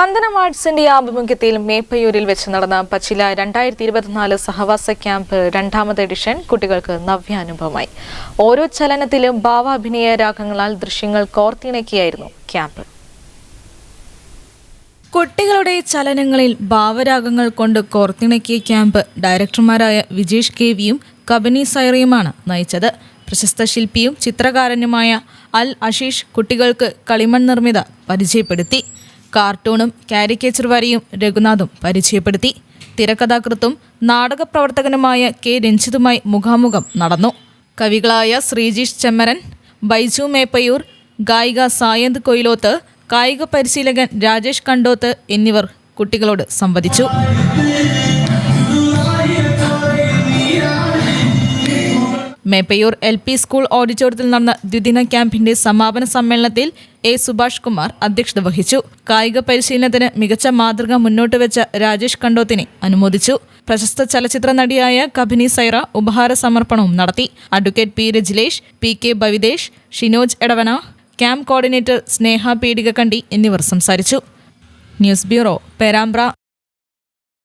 സ്പന്ദനം ആർട്സിന്റെ ആഭിമുഖ്യത്തിൽ മേപ്പയൂരിൽ വെച്ച് നടന്ന പച്ചില രണ്ടായിരത്തി ഇരുപത്തിനാല് സഹവാസ ക്യാമ്പ് രണ്ടാമത് എഡിഷൻ കുട്ടികൾക്ക് നവ്യാനുഭവമായി. ഓരോ ചലനത്തിലും ഭാവാഭിനയ രാഗങ്ങളാൽ ദൃശ്യങ്ങൾ കോർത്തിണക്കിയായിരുന്നു ക്യാമ്പ്. കുട്ടികളുടെ ചലനങ്ങളിൽ ഭാവരാഗങ്ങൾ കൊണ്ട് കോർത്തിണക്കിയ ക്യാമ്പ് ഡയറക്ടർമാരായ വിജേഷ് കെ വിയും കബനി സൈറയുമാണ് നയിച്ചത്. പ്രശസ്ത ശില്പിയും ചിത്രകാരനുമായ അൽ അഷീഷ് കുട്ടികൾക്ക് കളിമൺ നിർമ്മിത പരിചയപ്പെടുത്തി. കാർട്ടൂണും കാരിക്കേച്ചർ വരയും രഘുനാഥും പരിചയപ്പെടുത്തി. തിരക്കഥാകൃത്തും നാടകപ്രവർത്തകനുമായ കെ രഞ്ജിതുമായി മുഖാമുഖം നടന്നു. കവികളായ ശ്രീജീഷ് ചെമ്മരൻ ബൈജു മേപ്പയൂർ ഗായിക സായന്ത് കൊയിലോത്ത് കായിക പരിശീലകൻ രാജേഷ് കണ്ടോത്ത് എന്നിവർ കുട്ടികളോട് സംവദിച്ചു. മേപ്പയൂർ എൽ പി സ്കൂൾ ഓഡിറ്റോറിയത്തിൽ നടന്ന ദ്വിദിന ക്യാമ്പിന്റെ സമാപന സമ്മേളനത്തിൽ എ സുഭാഷ് കുമാർ അധ്യക്ഷത വഹിച്ചു. കായിക പരിശീലനത്തിന് മികച്ച മാതൃക മുന്നോട്ട് വെച്ച രാജേഷ് കണ്ടോത്തിനെ അനുമോദിച്ചു. പ്രശസ്ത ചലച്ചിത്ര നടിയായ കബിനി സൈറ ഉപഹാര സമർപ്പണവും നടത്തി. Advocate P Rajilesh P K Bhavidesh Shinoj Edavana camp coordinator Sneha Peedikakandi എന്നിവർ സംസാരിച്ചു. News bureau Perambra.